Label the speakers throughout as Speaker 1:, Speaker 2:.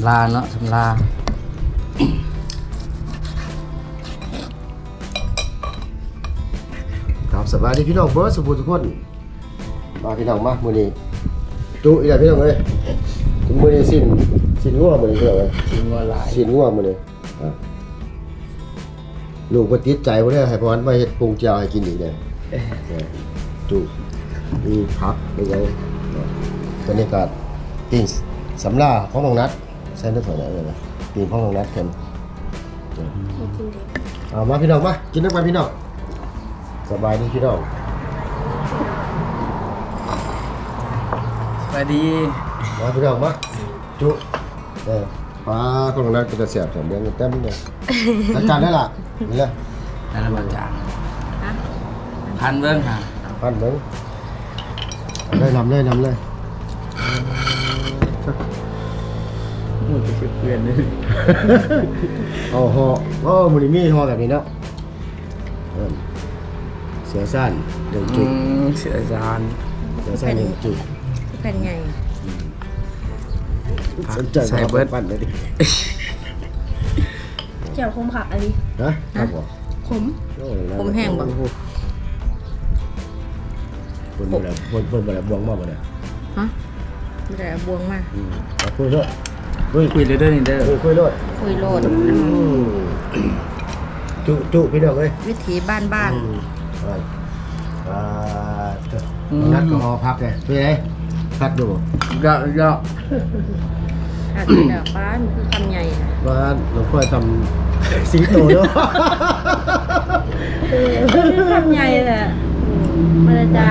Speaker 1: ำลาเนาะสำลา
Speaker 2: ครับสวัสดีพี่น้องเบิร์ดสุภูทุกคนมาพี่น้องมามื้อนี้จุอีกแล้วพี่น้องเอ้ยถึงมื้อนี้สิ้นสิ้นงัวมื้อนี้พี่น้องเอ้ย
Speaker 1: ชิมว่าหลาย
Speaker 2: สิ้นงัวมื้อนี้อะลูกบ่ติดใจบ่ได้ให้พรมาเฮ็ดปรุงเจียวให้กินอีกเด้อเออจุมีผักมีหยังเนาะบรรยากาศปิ้งสำลาของน้องนัด ใส่น้ำถั่วอะไรนะปิ้งของน้องนัดเพิ่นเอามาพี่น้องมากินน้ำกันพี่น้องสบายดีพี่น้อง
Speaker 1: สวัสดี
Speaker 2: มาพี่น้องมาจุเออปลาของเราก็จะเสียบแถมเลี้ยงเต็มเลยจัดการได้ล่ะนี่แหละ
Speaker 1: นั่นละมาจานพันเบิ้งค่ะ
Speaker 2: พันเบิ้งเอาได้นำเลยนำเลย
Speaker 1: ห มดจะเพื่อนเลย
Speaker 2: เอาห่อโอ้มันมีห่อแบบนี้เนาะเอิ่มเสือสั้นหนึ่ง
Speaker 1: อื
Speaker 2: จุด
Speaker 1: มเสือจาน
Speaker 2: เสือสั้นหนึ่งจุด
Speaker 3: เป็นไง
Speaker 2: สนใจมาเอาไปปั้นเลยดิ
Speaker 3: เจียวคมผักอะไร
Speaker 2: นะครับผม
Speaker 3: ขม
Speaker 2: โอ้ย
Speaker 3: ผมแห้งบ่
Speaker 2: คนบ่ได้คนคนบ่ได้บวงมาบ่ได้
Speaker 3: ฮะไม่ได้เอาบวงมา
Speaker 2: อืมเอาคุยเถอะ คุย
Speaker 1: คุยเด้อเด้อนี่เด้อ
Speaker 2: คุยคุยเลย
Speaker 3: คุยโลด
Speaker 2: จุจุพี่น้องเอ้ย
Speaker 3: วิถีบ้านบ้าน
Speaker 2: อืมอ่าอ่าเถอะนัดก็หอพักเลยเป็นไงพักดู
Speaker 1: เยอะเยอะ
Speaker 3: อาจจะแบบป้ามันคือคำใหญ่นะ
Speaker 2: ว่าหลวงพ่อทำสิงโตเนาะ
Speaker 3: คือคำใหญ่แหละมาเลยจ้า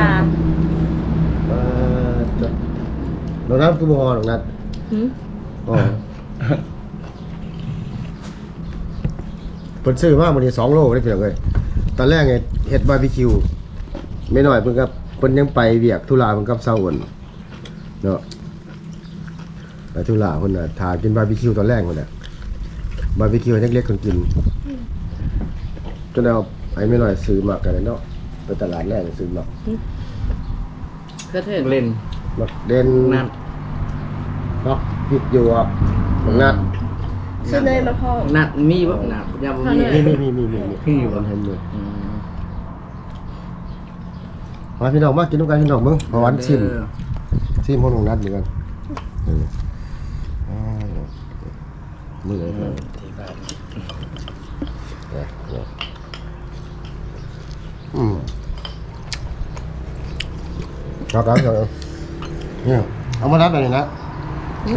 Speaker 2: อ่าเถอะหลวงนัดคือบ่หอหลวงนัด
Speaker 3: หืม
Speaker 2: อ๋อเพิ่นซื้อมามื้อนี้2โลได้เพียงเลยตอนแรกไงเฮ็ดบาร์บีคิวไม่น้อยเพิ่นก็เพิ่นยังไปเวียกธุระเพิ่นกับเซาอ่นเนาะไปธุระเพิ่นน่ะทากินบาร์บีคิวตอนแรกพุ่นน่ะบาร์บีคิวให้เล็กๆคนกินจนเอาไอ้ไม่น้อยซื้อมากันเลยเนาะไปตลาดแรกซื้อมา
Speaker 1: ก็เถิงเล่น
Speaker 2: มักเด่น
Speaker 1: นั่น
Speaker 2: เนาะ พิดอยู่อะบักนัด
Speaker 3: ซื้อเนยมาพอ
Speaker 1: นัดมีบ่นัดยาบ่มี
Speaker 2: มีมีมีมีมีมี
Speaker 1: พี่อยู่บ่
Speaker 2: ผมเห็นอยู่
Speaker 1: อืม
Speaker 2: มาพี่น้องมากินน้ำกันพี่น้องมึงหวานชิม
Speaker 1: เด้อ
Speaker 2: ชิมของน้องนัดเหมือนกันเอออ่ามือเลยครับ
Speaker 1: ที่บ้าน
Speaker 2: เนี่ยเนี่ยอืมครับครับครับเนี่ยเอามานัดไปเลยนะ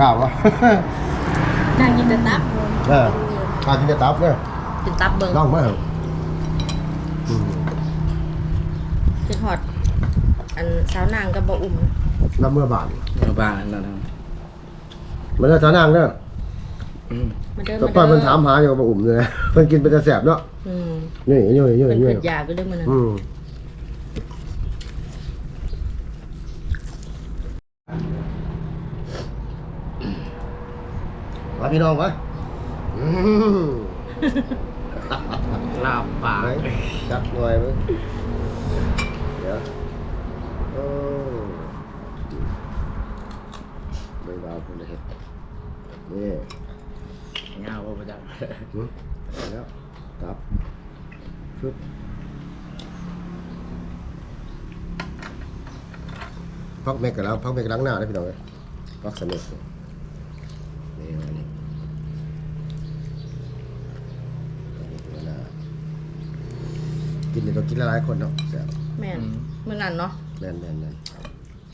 Speaker 2: กล้าวะ
Speaker 3: นางกินแต่ตับ
Speaker 2: เออ ข้ากินแต่ตับเนี่ย
Speaker 3: กินตับเบิ้ง
Speaker 2: ลองไหมครับอืม
Speaker 3: กินหอด อันสาวนางกับบะอุ่ม
Speaker 2: น้ำเมื่อบาน
Speaker 1: เมื่อบ้านนั่นนะ
Speaker 2: มันจะทานางเนี่ย
Speaker 1: อืม
Speaker 3: มาเดิน
Speaker 2: แต่ป้ามันถามหาอยู่กับอุ่มเลยนะเพิ่นกินเป็นจะแสบเนาะ
Speaker 3: อืม
Speaker 2: นี่นี่นี่
Speaker 3: เป็น
Speaker 2: นี่
Speaker 3: เกิดยาก็ได้มันนั้น
Speaker 2: อืม มาพี่น้องมาอืม
Speaker 1: ลาบปาก
Speaker 2: ไหนจับหน่อยมั้ยเดี๋ยวโอ้ไม่เบาคนเลยนี่
Speaker 1: เงาบ่ประจัก
Speaker 2: หึเอาแล้วตับชุดพักเมกกับเราพักเมกล้างหน้าได้พี่น้องเลยพักสนุกนี่อันนี้ล้างหน้า กินเดี๋ยวต้องกินหลายๆคนเนาะแซ่บ
Speaker 3: แม่นเมื่อนั้นเนาะ
Speaker 2: แน่นแน่นแน่น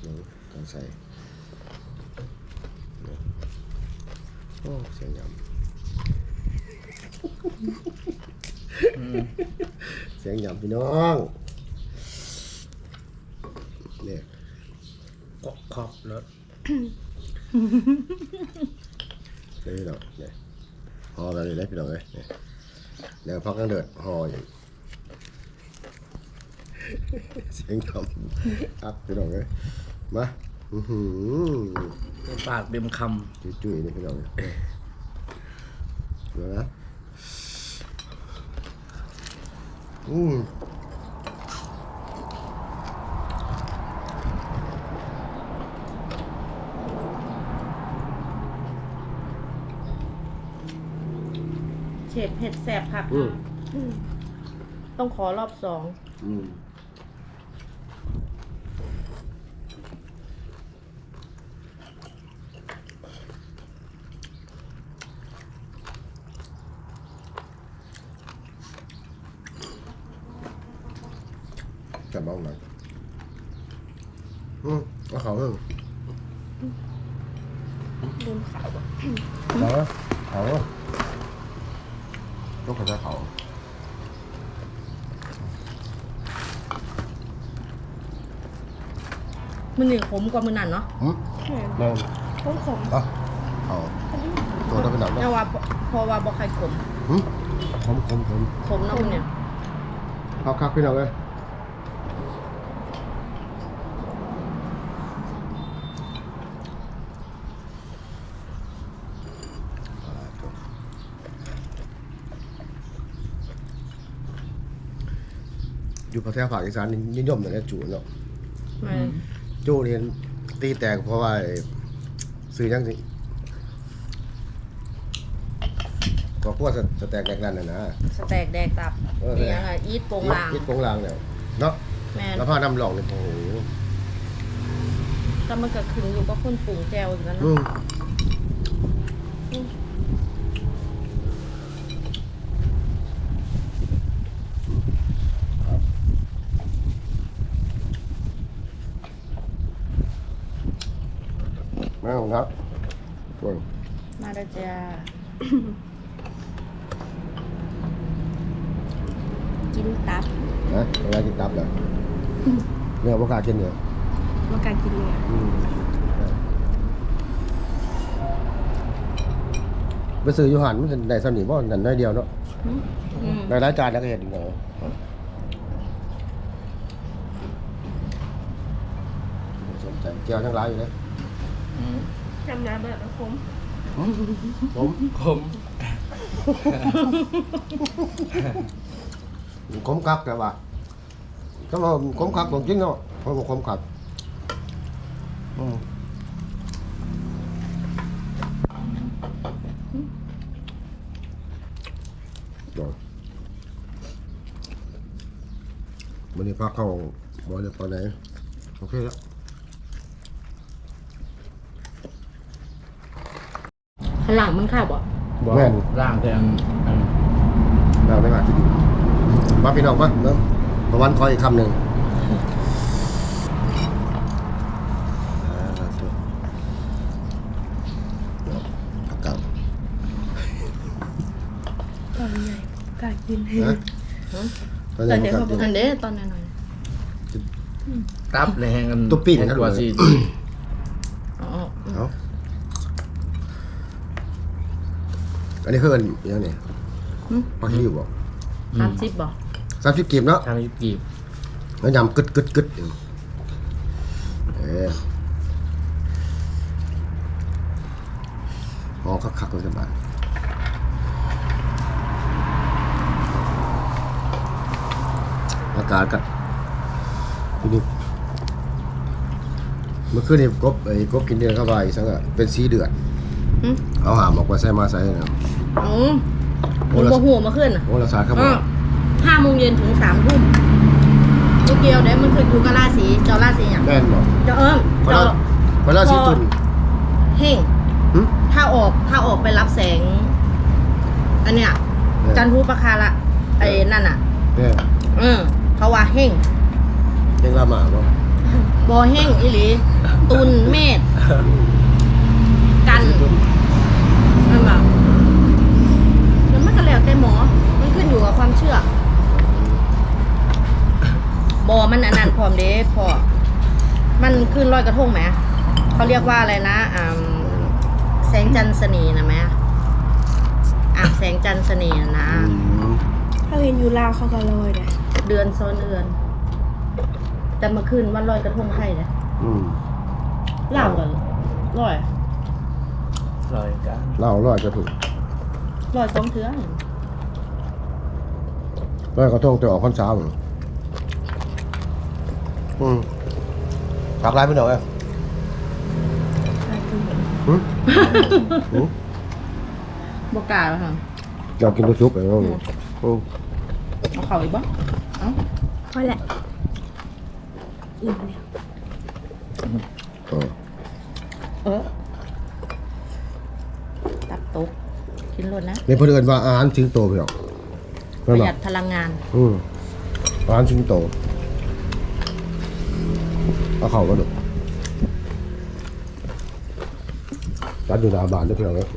Speaker 2: เดี๋ยวต้องใส่โอ้เสียงยำเสียงหยำพี่น้องเนี่ย
Speaker 1: ก็ขอบรถ
Speaker 2: เดี๋ยวพี่น้องเนี่ยห่อกันเลยนะพี่น้องเลยเนี่ยเดี๋ยวพักกันเดือดห่ออยู่ เสียงหยำอักพี่น้องเลยมาอือหือ
Speaker 1: ปากเต็มค
Speaker 2: จุ้ยๆนี่พี่น้องเลยเดี๋ยวนะอืม
Speaker 3: ดเผ็ดแสบผัก
Speaker 2: อืม
Speaker 3: ต้องขอรอบสอง
Speaker 2: อืม จะบ้องหน่อยอืมเอาเขาเพิ่ง
Speaker 3: ลืมขาวอะ
Speaker 2: เขาเขาต้องเขาจะเขา
Speaker 3: มันหนึ่งขมกว่ามือนั่นเนาะ
Speaker 2: อืมนั่น
Speaker 3: ขมขม
Speaker 2: เอะเขาตัวเราเป็นหนัง
Speaker 3: แต่
Speaker 2: เนาะ
Speaker 3: ว่าพอพอว่าบ่ใครขม
Speaker 2: อืมขมขมขม
Speaker 3: ขมเนาะมันเนี่ย
Speaker 2: เอาคักพี่น้องเลย อยู่ประเทศภาคอีสานนี่นิยมแต่เนี่ยจูเนาะ
Speaker 3: แม่น
Speaker 2: จูนี่ตีแตกเพราะว่าไอ้ซื้อยังสิก็พวกสแต็กแดกนั่นน่ะนะ
Speaker 3: สแต็กแดกตับ
Speaker 2: เออ
Speaker 3: นี่ยังไงอีทโปงลาง
Speaker 2: คิดโปงลางเนี่ยเนาะ
Speaker 3: แม่น
Speaker 2: แล้วผ้าน้ำหลอกเนี่ยโอ้โห
Speaker 3: แล้วมันก็ขึ้นอยู่กับคนปรุงแจวอีกแล้ว
Speaker 2: อื
Speaker 3: เนาะ
Speaker 2: มครับแม่ของครับส่วน
Speaker 3: มาแล้วจ้า กินตับ
Speaker 2: นะอะไรกินตับเลยเนื้อพวกกล้ากินเนี่ย
Speaker 3: มาการกินเลย
Speaker 2: อืมไปซื้ออยูหันมันจะได้สนิมบ่นั่นน้อยเดียวเนาะ
Speaker 3: อืม
Speaker 2: ในรายจานแล้วก็เห็นอีกเนาะสนใจเจียวทั้งหลายอยู่เลย
Speaker 3: จำได้แบบนะผม
Speaker 2: ผม
Speaker 1: ผม
Speaker 2: คมคักแต่ว่าก็ว่าคมคักของจริงเนาะเพราะว่าคมคักอืมเดี๋ยววันนี้พักเข้าบอลตอนไหนโอเคแล้ว
Speaker 3: ข้างหลังมันข้าวบ่
Speaker 1: บอก
Speaker 2: แม่น
Speaker 1: ร่างแต่อันอัน
Speaker 2: เราได้มาที่ดีมาพี่น้องมาเริ่มประวันคอยอีกคำหนึ่งอ่าถูกเดี๋ยวพักเก่า
Speaker 4: ตอนใหญ่กล้ากิน
Speaker 2: นะตอน
Speaker 4: แต่
Speaker 2: นี้
Speaker 4: เดี๋ยว
Speaker 2: มัน
Speaker 4: เขา
Speaker 2: ก็
Speaker 4: บอก
Speaker 3: อันเด้ตอนนั้นหน่อย
Speaker 1: ตับในแหงอัน
Speaker 2: ตุ๊บปิ้ง
Speaker 1: แหง
Speaker 2: นะ
Speaker 1: ตัวซี
Speaker 3: อ๋อ
Speaker 2: เอา อันนี้คืออันยังไงพักที่อยู่บอก
Speaker 3: สามสิบบ่
Speaker 2: สามสิบกีบเนาะ
Speaker 1: ทางยุกีบ
Speaker 2: แล้วยำกึดกึดกึดอยู่เออพอคักคักๆเลยสบายอากาศกันทีนี้เมื่อคืนนี่กบไอ้กบกินเดือนเข้าไปสังอะเป็นสีเดือด
Speaker 3: อืม
Speaker 2: เอาหามออกมาใส่มาใส่นะ
Speaker 3: อืมมันบ่หัวมาขึ้นอะ
Speaker 2: โอ้ละสาดครับผ
Speaker 3: อ่ามห้าโมงเย็นถึงสามทุ่มลูกเกียวเด้มันขึ้นอยู่กับราศีเจ้าราศีอย่าง
Speaker 2: แม่นบอก
Speaker 3: เจ้าเอิ้ม
Speaker 2: พอ
Speaker 3: เจ้า
Speaker 2: ละพอละสีตุน
Speaker 3: เฮ่ง
Speaker 2: หึ
Speaker 3: ถ้าออกถ้าออกไปรับแสง อันเนี้ย
Speaker 2: เออ
Speaker 3: จันทุปคาระไอ้นั่นอะ
Speaker 2: เนี่ย
Speaker 3: อืมเพราะว่าเฮ่ง
Speaker 2: เพ่งละหมาบ่
Speaker 3: บอเฮ่งอีหลี ตุนเมษกันนั่นแบบแล้วมันก็แล้วแต่หมอ มันขึ้นอยู่กับความเชื่อ บอมันอันนั้นพร้อมเด้พอ มันขึ้นล อยกระทงไหมเขาเรียกว่าอะไรนะอ่าแสงจันทร์เสนีนะแม่อะแสงจันทร์เสนีนะ
Speaker 2: อืม
Speaker 4: ถ้าเห็นอยู่ลาวเขาก็ลอยเด้
Speaker 3: เดือนซ้อนเดือน แต่เมื่อคืนวันลอยกระทงไทยเลย
Speaker 2: อืม
Speaker 3: เล่ากันลอย
Speaker 1: ลอยกัน
Speaker 2: เหล่าร้อยกระถูก
Speaker 3: ลอยสองเทือน
Speaker 2: ร้อยกระทงจะออกพรรษาบ่อืม ฝากไลน์ไปหน่อยเอ้ย
Speaker 4: กล้ากิน
Speaker 2: หึหึ
Speaker 3: บกล้าแล้วค่ะ
Speaker 2: เรากินตัวซุปไปแล้วอืม
Speaker 1: เอาเข่าอีกบ้างเอ้า
Speaker 4: พอแหละอิ่มแล้ว
Speaker 2: เออ
Speaker 3: เออตับตกกินรถนะ
Speaker 2: ในเพื่อนเอินว่าอาหารสิงโตพี่น้อง
Speaker 3: ป
Speaker 2: แม่น
Speaker 3: ระ
Speaker 2: บ่
Speaker 3: หยัดพลังงาน
Speaker 2: อืมอาหารสิงโต เอาเข้าก็ดูร้านอยู่หน้าบ้านด้วยพี่น้องเอ้ย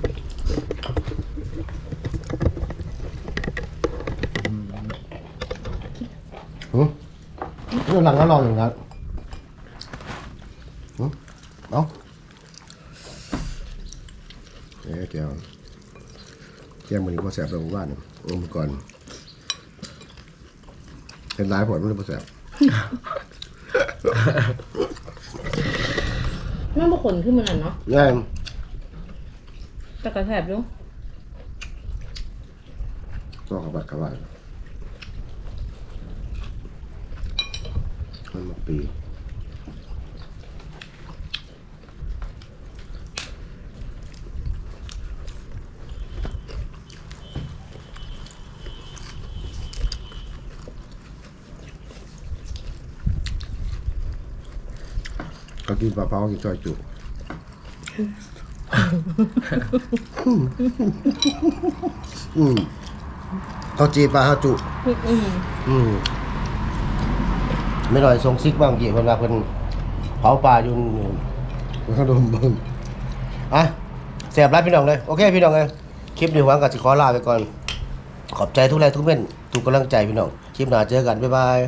Speaker 2: หืมเรื่องหลังก็ลองอย่างนั้นหืมเอาเอ๊ะแก้วแก้วมันนี้พอแสบตรงบ้านเนี่ยโอ้มก่อนเป็นร้ายผลมันเลยพอแสบ
Speaker 3: มันบ่ขนขึ้นมันน่ะเนาะ
Speaker 2: ง่าย
Speaker 3: แต่กระแทบอยู่
Speaker 2: ก็ขบัดขบัดมันมาปี กินปลาเผากินซอยจุอืมเขาจีปลาเขาจุอืมไม่หน่อยทรงซิกบ้างกี่เพิ่นว่าเพิ่นเผาปลาอยู่นี่เพิ่นดมเบิ่งอะเสียบรับพี่น้องเลย โอเคพี่น้องเลยคลิปนี้หวังกับสิขอลาไปก่อน ขอบใจทุกแรงทุกเม่นทุกกำลังใจพี่น้อง คลิปหน้าเจอกัน บ๊ายบาย